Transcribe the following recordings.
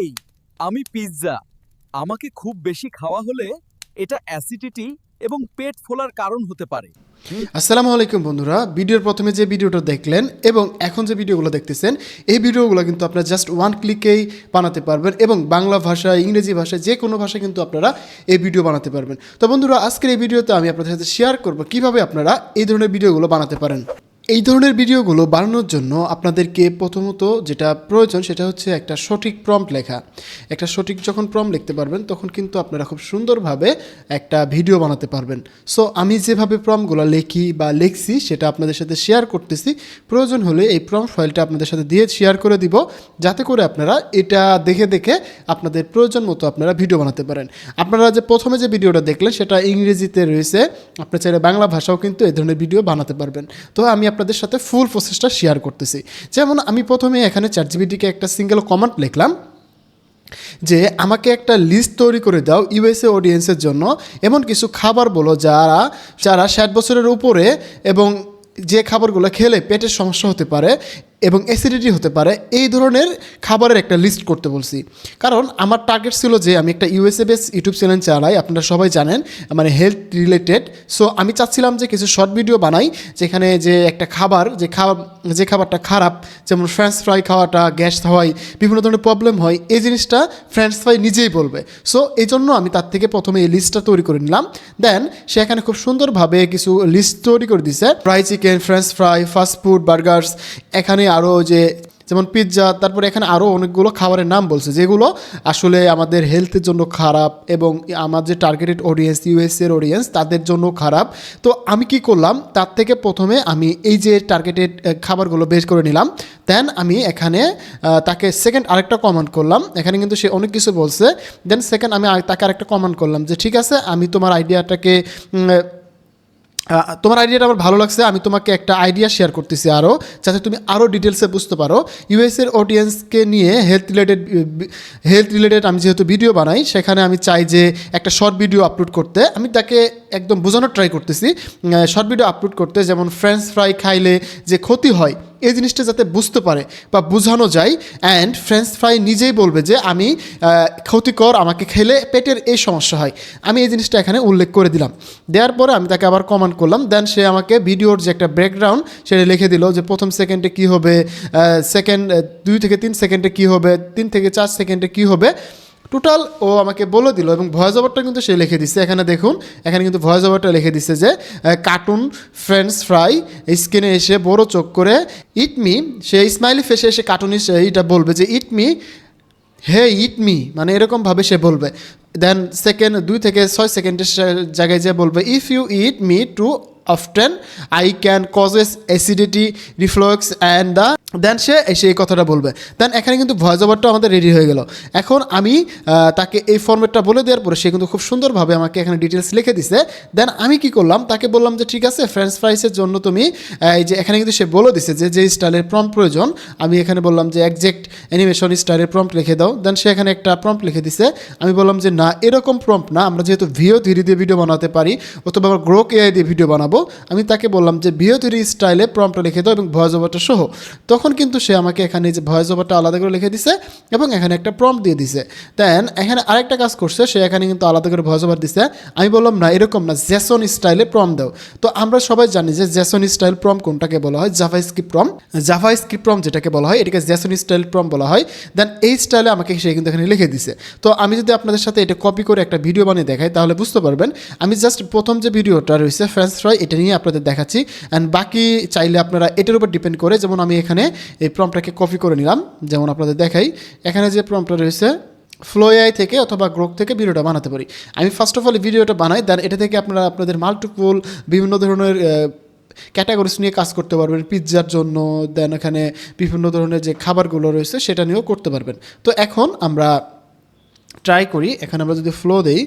হেই আমি পিৎজা আমাকে খুব বেশি খাওয়া হলে এটা অ্যাসিডিটি এবং পেট ফোলার কারণ হতে পারে। আসসালামু আলাইকুম বন্ধুরা। ভিডিওর প্রথমে যে ভিডিওটা দেখলেন এবং এখন যে ভিডিওগুলো দেখতেছেন, এই ভিডিওগুলো কিন্তু আপনারা জাস্ট ওয়ান ক্লিকেই বানাতে পারবেন এবং বাংলা ভাষা ইংরেজি ভাষা যে কোনো ভাষায় কিন্তু আপনারা এই ভিডিও বানাতে পারবেন। তো বন্ধুরা, আজকের এই ভিডিওতে আমি আপনাদের সাথে শেয়ার করব কীভাবে আপনারা এই ধরনের ভিডিওগুলো বানাতে পারেন। এই ধরনের ভিডিওগুলো বানানোর জন্য আপনাদেরকে প্রথমত যেটা প্রয়োজন সেটা হচ্ছে একটা সঠিক প্রম্পট লেখা। একটা সঠিক যখন প্রম্পট লিখতে পারবেন, তখন কিন্তু আপনারা খুব সুন্দরভাবে একটা ভিডিও বানাতে পারবেন। সো আমি যেভাবে প্রম্পটগুলো লিখি বা লিখছি, সেটা আপনাদের সাথে শেয়ার করতেছি। প্রয়োজন হলে এই প্রম্পট ফাইলটা আপনাদের সাথে দিয়ে শেয়ার করে দিব, যাতে করে আপনারা এটা দেখে দেখে আপনাদের প্রয়োজন মতো আপনারা ভিডিও বানাতে পারেন। আপনারা যে প্রথমে যে ভিডিওটা দেখলেন, সেটা ইংরেজিতে রয়েছে। আপনার চাইলে বাংলা ভাষাও কিন্তু এই ধরনের ভিডিও বানাতে পারবেন। তো আমি আপনাদের সাথে ফুল প্রসেসটা শেয়ার করতেছি। যেমন আমি প্রথমে এখানে চার জিবিটিকে একটা সিঙ্গেল কমান্ড লিখলাম যে, আমাকে একটা লিস্ট তৈরি করে দাও ইউএসএ অডিয়েন্সের জন্য, এমন কিছু খাবার বলো যারা যারা ষাট বছরের উপরে এবং যে খাবারগুলো খেলে পেটের সমস্যা হতে পারে এবং অ্যাসিডিটি হতে পারে, এই ধরনের খাবারের একটা লিস্ট করতে বলছি। কারণ আমার টার্গেট ছিল যে আমি একটা ইউএসএ বেস ইউটিউব চ্যানেল চালাই, আপনারা সবাই জানেন মানে হেলথ রিলেটেড সো আমি চাচ্ছিলাম যে কিছু শর্ট ভিডিও বানাই, যেখানে যে একটা খাবার, যে খাবার যে খাবারটা খারাপ, যেমন ফ্রেঞ্চ ফ্রাই খাওয়াটা, গ্যাস হওয়ায় বিভিন্ন ধরনের প্রবলেম হয়, এই জিনিসটা ফ্রেঞ্চ ফ্রাই নিজেই বলবে। সো এই জন্য আমি তার থেকে প্রথমে এই লিস্টটা তৈরি করে নিলাম। দেন সে এখানে খুব সুন্দরভাবে কিছু লিস্ট তৈরি করে দিছে। Fry chicken french fry fast food burgers এখানে আরও যে যেমন পিৎজা তারপরে এখানে আরও অনেকগুলো খাবারের নাম বলছে, যেগুলো আসলে আমাদের হেলথের জন্য খারাপ এবং আমার যে টার্গেটেড অডিয়েন্স ইউএসএর অডিয়েন্স তাদের জন্য খারাপ। তো আমি কি করলাম? তার থেকে প্রথমে আমি এই যে টার্গেটেড খাবারগুলো বের করে নিলাম। দেন আমি এখানে তাকে সেকেন্ড আরেকটা কমান্ড করলাম। এখানে কিন্তু সে অনেক কিছু বলছে। দেন সেকেন্ড আমি তাকে আরেকটা কমান্ড করলাম যে, ঠিক আছে, আমি তোমার আইডিয়াটাকে তোমার আইডিয়াটা আমার ভালো লাগছে, আমি তোমাকে একটা আইডিয়া শেয়ার করতেছি আরও যাতে তুমি আরও ডিটেলসে বুঝতে পারো। ইউএসের অডিয়েন্সকে নিয়ে হেলথ রিলেটেড হেলথ রিলেটেড আমি যেহেতু ভিডিও বানাই, সেখানে আমি চাই যে একটা শর্ট ভিডিও আপলোড করতে। আমি তাকে একদম বোঝানোর ট্রাই করতেছি। শর্ট ভিডিও আপলোড করতে, যেমন ফ্রেঞ্চ ফ্রাই খাইলে যে ক্ষতি হয় এই জিনিসটা যাতে বুঝতে পারে বা বোঝানো যায়। অ্যান্ড ফ্রেঞ্চ ফ্রাই নিজেই বলবে যে, আমি ক্ষতিকর, আমাকে খেলে পেটের এই সমস্যা হয়। আমি এই জিনিসটা এখানে উল্লেখ করে দিলাম। দেওয়ার পরে আমি তাকে আবার কমান্ড করলাম। দেন সে আমাকে ভিডিওর যে একটা ব্যাকগ্রাউন্ড সেটা লিখে দিল যে, প্রথম সেকেন্ডে কী হবে? সেকেন্ড দুই থেকে তিন সেকেন্ডে কী হবে? তিন থেকে চার সেকেন্ডে কী হবে? টোটাল ও আমাকে বলে দিল এবং ভয়েস ওভারটা কিন্তু সে লিখে দিচ্ছে এখানে দেখুন, এখানে কিন্তু ভয়েস ওভারটা লিখে দিচ্ছে যে কার্টুন ফ্রেন্ডস ফ্রাই স্ক্রিনে এসে বড় চোখ করে ইট মি সে স্মাইলি ফেসে এসে কার্টুন এইটা বলবে যে ইট মি হে ইট মি মানে এরকমভাবে সে বলবে। দেন সেকেন্ড দুই থেকে ছয় সেকেন্ডের জায়গায় যে বলবে if you eat me too often I can causes acidity reflux and the then সে এসে এই কথাটা বলবে। দেন এখানে কিন্তু ভয়েস ওভারটা আমাদের রেডি হয়ে গেল। এখন আমি তাকে এই ফর্মেটটা বলে দেওয়ার পরে সে কিন্তু খুব সুন্দরভাবে আমাকে এখানে ডিটেলস লিখে দিছে। দেন আমি কি করলাম? তাকে বললাম যে, ঠিক আছে ফ্রেঞ্চ ফ্রাইসের জন্য তুমি এই যে এখানে কিন্তু সে বলে দিছে যে যে স্টাইলের প্রম্পট প্রয়োজন, আমি এখানে বললাম যে একজ্যাক্ট অ্যানিমেশন স্টাইলের প্রম্পট লিখে দাও। দেন সে এখানে একটা প্রম্পট লিখে দিছে। আমি বললাম যে, না, এরকম প্রম্পট না। আমরা যেহেতু ভিও থ্রি দিয়ে ভিডিও বানাতে পারি, অথবা আমরা গ্রোক দিয়ে ভিডিও বানাবো আমি তাকে বললাম যে থ্রি স্টাইলে প্রম্পটটা লিখে দাও এবং ভয়েস ওভারটা সহ তখন কিন্তু সে আমাকে এখানে যে ভয়েস ওভারটা আলাদা করে লিখে দিছে এবং এখানে একটা প্রম্পট দিয়ে দিছে। দেন এখানে আরেকটা কাজ করছে, সে এখানে কিন্তু আলাদা করে ভয়েস ওভার দিছে। আমি বললাম, না, এরকম না জেসন স্টাইলে প্রম দাও। তো আমরা সবাই জানি যে জেসন স্টাইল প্রম কোনটাকে বলা হয়? JavaScript prompt JavaScript prompt যেটাকে বলা হয়, এটাকে জেসন স্টাইল প্রম বলা হয়। দেন এই স্টাইলে আমাকে সে কিন্তু এখানে লিখে দিছে। তো আমি যদি আপনাদের সাথে এটা কপি করে একটা ভিডিও বানিয়ে দেখাই, তাহলে বুঝতে পারবেন, আমি জাস্ট প্রথম যে ভিডিওটা রয়েছে ফ্রেঞ্চ ফ্রাই এটা নিয়ে আপনাদের দেখাচ্ছি। অ্যান্ড বাকি চাইলে আপনারা এটার উপর ডিপেন্ড করে, যেমন আমি এখানে এই প্রমটাকে কপি করে নিলাম, যেমন আপনাদের দেখাই। এখানে যে প্রমটা রয়েছে ফ্লো এআই থেকে অথবা গ্রোক থেকে ভিডিওটা বানাতে পারি। আমি ফার্স্ট অফ অল ভিডিওটা বানাই দেন এটা থেকে আপনারা আপনাদের মাল্টিপল বিভিন্ন ধরনের ক্যাটাগরিস নিয়ে কাজ করতে পারবেন। পিৎজার জন্য দেন এখানে বিভিন্ন ধরনের যে খাবারগুলো রয়েছে, সেটা নিয়েও করতে পারবেন। তো এখন আমরা ট্রাই করি। এখানে আমরা যদি ফ্লো দেই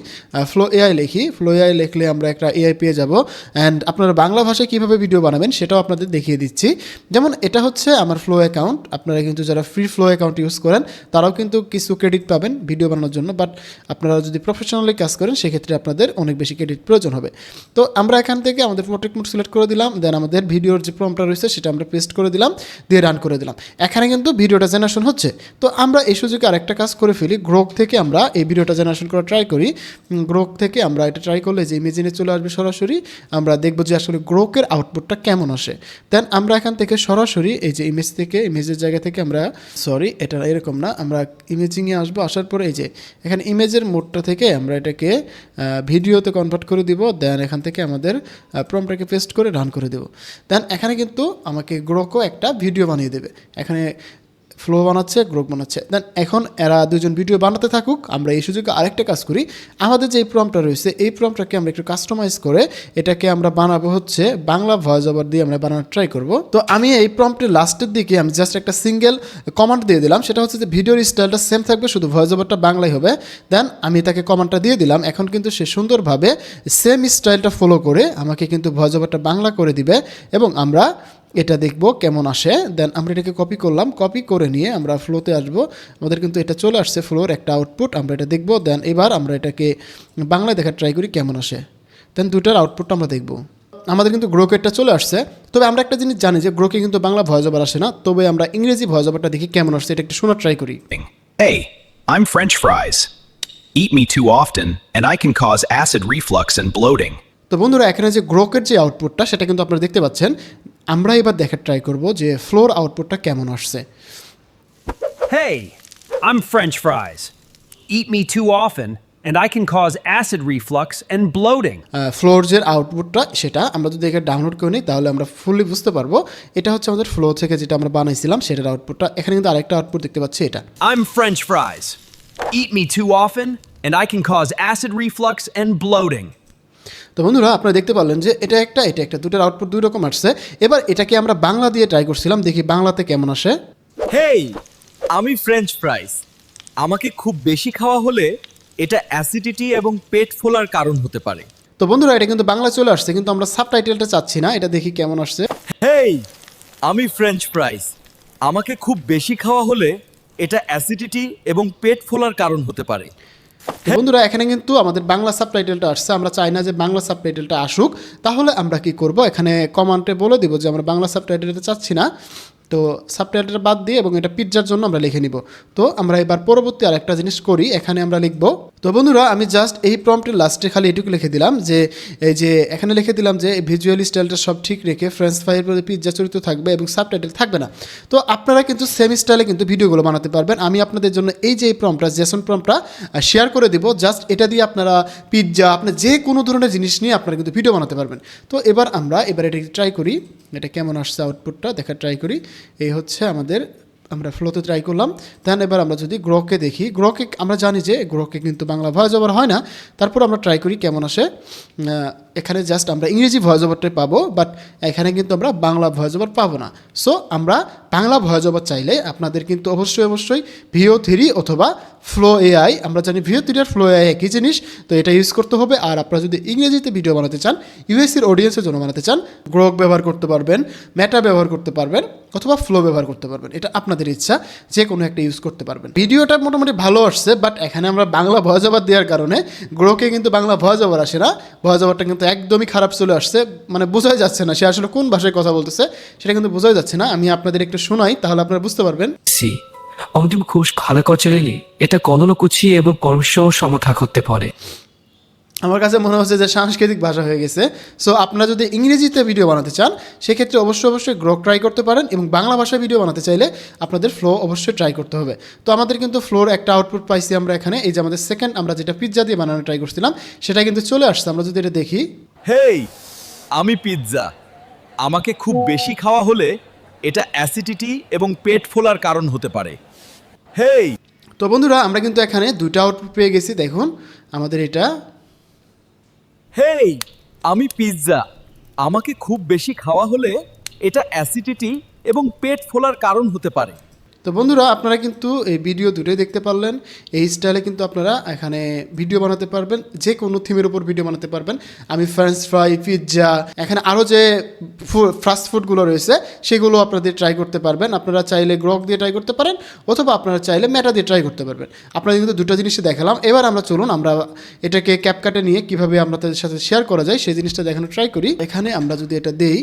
ফ্লো এআই লিখি। ফ্লো এআই লিখলে আমরা একটা এআই পেয়ে যাব। অ্যান্ড আপনারা বাংলা ভাষায় কীভাবে ভিডিও বানাবেন সেটাও আপনাদের দেখিয়ে দিচ্ছি। যেমন এটা হচ্ছে আমার ফ্লো অ্যাকাউন্ট আপনারা কিন্তু যারা ফ্রি ফ্লো অ্যাকাউন্ট ইউজ করেন, তারাও কিন্তু কিছু ক্রেডিট পাবেন ভিডিও বানানোর জন্য। বাট আপনারা যদি প্রফেশনালি কাজ করেন, সেক্ষেত্রে আপনাদের অনেক বেশি ক্রেডিট প্রয়োজন হবে। তো আমরা এখান থেকে আমাদের প্রোটেক্ট মোড সিলেক্ট করে দিলাম। দেন আমাদের ভিডিওর যে প্রমটা রয়েছে, সেটা আমরা পেস্ট করে দিলাম। দিয়ে রান করে দিলাম। এখানে কিন্তু ভিডিওটা জেনারেশন হচ্ছে। তো আমরা এই সুযোগে আরেকটা কাজ করে ফেলি। গ্রোক থেকে আমরা এই ভিডিওটা জেনারেশন করা ট্রাই করি। গ্রোক থেকে আমরা এটা ট্রাই করলে যে ইমেজিনে চলে আসবে সরাসরি, আমরা দেখব যে আসলে গ্রোকের আউটপুটটা কেমন আসে। দেন আমরা এখান থেকে সরাসরি এই যে ইমেজ থেকে ইমেজের জায়গা থেকে আমরা সরি এটা এরকম না, আমরা ইমেজিংয়ে আসব, আসার পরে এই যে এখানে ইমেজের মোডটা থেকে আমরা এটাকে ভিডিওতে কনভার্ট করে দিব দেন এখান থেকে আমাদের প্রমটাকে পেস্ট করে রান করে দেবো। দেন এখানে কিন্তু আমাকে গ্রোকও একটা ভিডিও বানিয়ে দেবে। এখানে ফ্লো বানাচ্ছে গ্রোক বানাচ্ছে দেন এখন এরা দুজন ভিডিও বানাতে থাকুক, আমরা এই সুযোগে আরেকটা কাজ করি। আমাদের যে প্রমটা রয়েছে, এই প্রমটাকে আমরা একটু কাস্টমাইজ করে এটাকে আমরা বানাবো হচ্ছে বাংলা ভয়েস ওভার দিয়ে আমরা বানানোর ট্রাই করব। তো আমি এই প্রম্পটের লাস্টের দিকে আমি জাস্ট একটা সিঙ্গেল কমান্ড দিয়ে দিলাম। সেটা হচ্ছে যে ভিডিওর স্টাইলটা সেম থাকবে, শুধু ভয়েস ওভারটা বাংলায় হবে। দেন আমি তাকে কমান্ডটা দিয়ে দিলাম। এখন কিন্তু সে সুন্দরভাবে সেম স্টাইলটা ফলো করে আমাকে কিন্তু ভয়েস ওভারটা বাংলা করে দিবে এবং আমরা এটা দেখব কেমন আসে। দেন আমরা এটাকে কপি করলাম। কপি করে নিয়ে আমরা ফ্লোতে আসব। আমাদের কিন্তু এটা চলে আসছে ফ্লোর একটা আউটপুট আমরা এটা দেখব। দেন এবার আমরা এটাকে বাংলায় দেখার ট্রাই করি কেমন আসে। দেন দুটার আউটপুটটা আমরা দেখব। আমাদের কিন্তু গ্রোকেটটা চলে আসছে। তবে আমরা একটা জিনিস জানি যে গ্রোকে কিন্তু বাংলা ভয়েস ওভার আসে না। তবে আমরা ইংরেজি ভয়েস ওভারটা দেখি কেমন আসছে। এটা একটু শোনার ট্রাই করি। Hey, I'm French fries. Eat me too often, and I can cause acid reflux and bloating. তো বন্ধুরা এখানে যে গ্রোকের যে আউটপুটটা সেটা কিন্তু আপনারা দেখতে পাচ্ছেন। আমরা এবার দেখার ট্রাই করব যে ফ্লোর আউটপুটটা কেমন আসছে Hey, I'm French fries. Eat me too often, and I can cause acid reflux and bloating. ফ্লোর যে আউটপুটটা সেটা আমরা যদি এখানে ডাউনলোড করে নিই তাহলে আমরা ফুললি বুঝতে পারব এটা হচ্ছে আমাদের ফ্লো থেকে যেটা আমরা বানাইছিলাম সেটার আউটপুটটা এখানে কিন্তু আরেকটা আউটপুট দেখতে পাচ্ছি এটা I'm French fries. Eat me too often, and I can cause acid reflux and bloating. তো বন্ধুরা আপনারা দেখতে পারলেন যে এটা একটা এটা একটা দুটোর আউটপুট দুই রকম আসছে। এবার এটাকে আমরা বাংলা দিয়ে ট্রাই করছিলাম দেখি বাংলাতে কেমন আসে। হেই আমি ফ্রেঞ্চ ফ্রাইস আমাকে খুব বেশি খাওয়া হলে এটা অ্যাসিডিটি এবং পেট ফোলার কারণ হতে পারে। তো বন্ধুরা এটা কিন্তু বাংলা চলে আসছে কিন্তু আমরা সাবটাইটেলটা চাচ্ছি না এটা দেখি কেমন আসছে। হেই আমি ফ্রেঞ্চ ফ্রাইস আমাকে খুব বেশি খাওয়া হলে এটা অ্যাসিডিটি এবং পেট ফোলার কারণ হতে পারে। বন্ধুরা, এখানে কিন্তু আমাদের বাংলা সাবটাইটেলটা আসছে। আমরা চাই না যে বাংলা সাবটাইটেলটা আসুক। তাহলে আমরা কি করব? এখানে কমান্টে বলে দিব যে আমরা বাংলা সাবটাইটেলটা চাচ্ছি না। তো সাবটাইটেলটা বাদ দিয়ে এবং এটা পিৎজার জন্য আমরা লিখে নিব। তো আমরা এবার পরবর্তী আরেকটা জিনিস করি, এখানে আমরা লিখব। তো বন্ধুরা, আমি জাস্ট এই প্রম্পটের লাস্টে খালি এটুকু লিখে দিলাম যে, এই যে এখানে লিখে দিলাম যে ভিজুয়াল স্টাইলটা সব ঠিক রেখে ফ্রেঞ্চ ফ্রাইয়ের প্রতি পিৎজা চরিত্র থাকবে এবং সাবটাইটেল থাকবে না। তো আপনারা কিন্তু সেম স্টাইলে কিন্তু ভিডিওগুলো বানাতে পারবেন। আমি আপনাদের জন্য এই যে এই প্রম্পটা জেসন প্রম্পটা শেয়ার করে দিব। জাস্ট এটা দিয়ে আপনারা পিৎজা আপনার যে কোনো ধরনের জিনিস নিয়ে আপনারা কিন্তু ভিডিও বানাতে পারবেন। তো এবার আমরা, এবার এটা ট্রাই করি। এটা কেমন আসছে আউটপুটটা দেখার ট্রাই করি। এই হচ্ছে আমাদের, আমরা ফ্লোতে ট্রাই করলাম। দেন এবার আমরা যদি গ্রহকে দেখি গ্রহকে আমরা জানি যে গ্রহকে কিন্তু বাংলা ভয়েস ওভার হয় না। তারপর আমরা ট্রাই করি কেমন আসে। এখানে জাস্ট আমরা ইংরেজি ভয়েস ওভারটাই পাবো বাট এখানে কিন্তু আমরা বাংলা ভয়েস ওভার পাবো না। সো আমরা বাংলা ভয়েস ওভার চাইলে আপনাদের কিন্তু অবশ্যই অবশ্যই ভিও থ্রি অথবা ফ্লো এআই আমরা জানি ভিও থ্রি আর ফ্লো এআই একই জিনিস, তো এটা ইউজ করতে হবে। আর আপনারা যদি ইংরেজিতে ভিডিও বানাতে চান ইউএসির অডিয়েন্সের জন্য বানাতে চান গ্রোক ব্যবহার করতে পারবেন মেটা ব্যবহার করতে পারবেন, অথবা ফ্লো ব্যবহার করতে পারবেন, এটা আপনাদের ইচ্ছা, যে কোনো একটা ইউজ করতে পারবেন। ভিডিওটা মোটামুটি ভালো আসছে বাট এখানে আমরা বাংলা ভয়েস ওভার দেওয়ার কারণে গ্রোকে কিন্তু বাংলা ভয়েস ওভার আসে না। ভয়েস ওভারটা কিন্তু অবস্থা একদমই খারাপ চলে আসছে। মানে বোঝাই যাচ্ছে না সে আসলে কোন ভাষায় কথা বলতেছে, সেটা কিন্তু বোঝাই যাচ্ছে না। আমি আপনাদের একটু শোনাই, তাহলে আপনারা বুঝতে পারবেন। সি অন্তিম খুশ খালা কচেরেলি এটা কলন কুচি এবং কর্মসহ সমথা করতে পারে। আমার কাছে মনে হচ্ছে যে সাংস্কৃতিক ভাষা হয়ে গেছে। সো আপনারা যদি ইংরেজিতে ভিডিও বানাতে চান সেক্ষেত্রে অবশ্যই অবশ্যই গ্রো ট্রাই করতে পারেন এবং বাংলা ভাষায় ভিডিও বানাতে চাইলে আপনাদের ফ্লো অবশ্যই ট্রাই করতে হবে। তো আমাদের কিন্তু ফ্লোর একটা আউটপুট পাইছি আমরা এখানে এই যে আমাদের সেকেন্ড আমরা যেটা পিৎজা দিয়ে বানানো ট্রাই করছিলাম সেটা কিন্তু চলে আসছে। আমরা যদি এটা দেখি। হেই আমি পিৎজা আমাকে খুব বেশি খাওয়া হলে এটা অ্যাসিডিটি এবং পেট ফোলার কারণ হতে পারে। হেই! তো বন্ধুরা আমরা কিন্তু এখানে দুইটা আউটপুট পেয়ে গেছি দেখুন। আমাদের এটা হেই, আমি পিৎজা। আমাকে খুব বেশি খাওয়া হলে এটা অ্যাসিডিটি এবং পেট ফোলার কারণ হতে পারে। তো বন্ধুরা, আপনারা কিন্তু এই ভিডিও দুটোই দেখতে পারলেন। এই স্টাইলে কিন্তু আপনারা এখানে ভিডিও বানাতে পারবেন যে কোনো থিমের উপর ভিডিও বানাতে পারবেন। আমি ফ্রেঞ্চ ফ্রাই পিৎজা এখানে আরও যে ফাস্ট ফুডগুলো রয়েছে, সেগুলো আপনাদের ট্রাই করতে পারবেন। আপনারা চাইলে গ্রক দিয়ে ট্রাই করতে পারেন, অথবা আপনারা চাইলে মেটা দিয়ে ট্রাই করতে পারবেন। আপনারা কিন্তু দুটো জিনিসই দেখালাম। এবার আমরা চলুন, আমরা এটাকে ক্যাপকাটে নিয়ে কীভাবে আমরা তাদের সাথে শেয়ার করা যায়, সেই জিনিসটা দেখানো ট্রাই করি। এখানে আমরা যদি এটা দেই,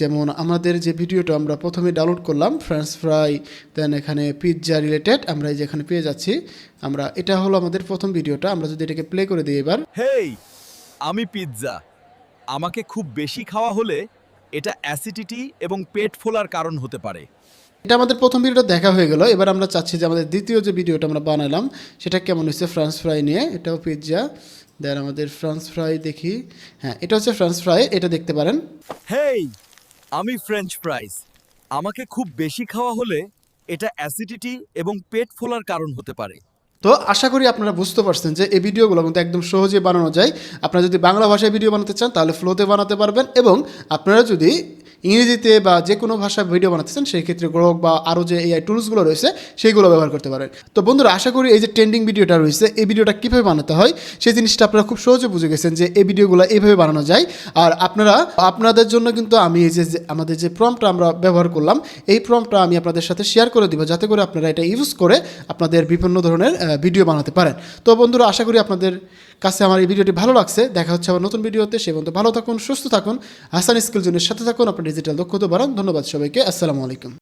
যেমন আমাদের যে ভিডিওটা আমরা প্রথমে ডাউনলোড করলাম ফ্রেঞ্চ ফ্রাই দেন এখানে পিৎজা রিলেটেড আমরা এই যে এখানে পেয়ে যাচ্ছি আমরা এটা হলো আমাদের প্রথম ভিডিওটা আমরা যদি এটাকে প্লে করে দিই এবার। হেই আমি পিৎজা আমাকে খুব বেশি খাওয়া হলে এটা অ্যাসিডিটি এবং পেট ফোলার কারণ হতে পারে। এটা আমাদের প্রথম ভিডিওটা দেখা হয়ে গেল এবার আমরা চাচ্ছি যে আমাদের দ্বিতীয় যে ভিডিওটা আমরা বানালাম সেটা কেমন হয়েছে ফ্রান্স ফ্রাই নিয়ে এটাও পিৎজা দেন আমাদের ফ্রান্স ফ্রাই দেখি। হ্যাঁ এটা হচ্ছে ফ্রান্স ফ্রাই এটা দেখতে পারেন। হেই আমি ফ্রেঞ্চ ফ্রাইস আমাকে খুব বেশি খাওয়া হলে এটা অ্যাসিডিটি এবং পেট ফোলার কারণ হতে পারে। তো আশা করি আপনারা বুঝতে পারছেন যে এই ভিডিওগুলো কিন্তু একদম সহজে বানানো যায়। আপনারা যদি বাংলা ভাষায় ভিডিও বানাতে চান, তাহলে ফ্লোতে বানাতে পারবেন এবং আপনারা যদি ইংরেজিতে বা যে কোনো ভাষায় ভিডিও বানাতে চান সেই ক্ষেত্রে গ্রহক বা আরও যে এআই টুলসগুলো রয়েছে সেইগুলো ব্যবহার করতে পারেন। তো বন্ধুরা, আশা করি এই যে ট্রেন্ডিং ভিডিওটা রয়েছে, এই ভিডিওটা কীভাবে বানাতে হয়, সেই জিনিসটা আপনারা খুব সহজে বুঝে গেছেন যে এই ভিডিওগুলো এইভাবে বানানো যায়। আর আপনারা, আপনাদের জন্য কিন্তু আমি এই যে আমাদের যে প্রম্পটা আমরা ব্যবহার করলাম, এই প্রম্পটা আমি আপনাদের সাথে শেয়ার করে দিব, যাতে করে আপনারা এটা ইউজ করে আপনাদের বিভিন্ন ধরনের ভিডিও বানাতে পারেন। তো বন্ধুরা, আশা করি আপনাদের কাছে আমার এই ভিডিওটি ভালো লাগছে, দেখা হচ্ছে আমার নতুন ভিডিওতে, সে পর্যন্ত ভালো থাকুন, সুস্থ থাকুন, হাসান স্কিল জুনের সাথে থাকুন, আপনার ডিজিটাল দক্ষতা বাড়ান, ধন্যবাদ সবাইকে, আসসালামু আলাইকুম।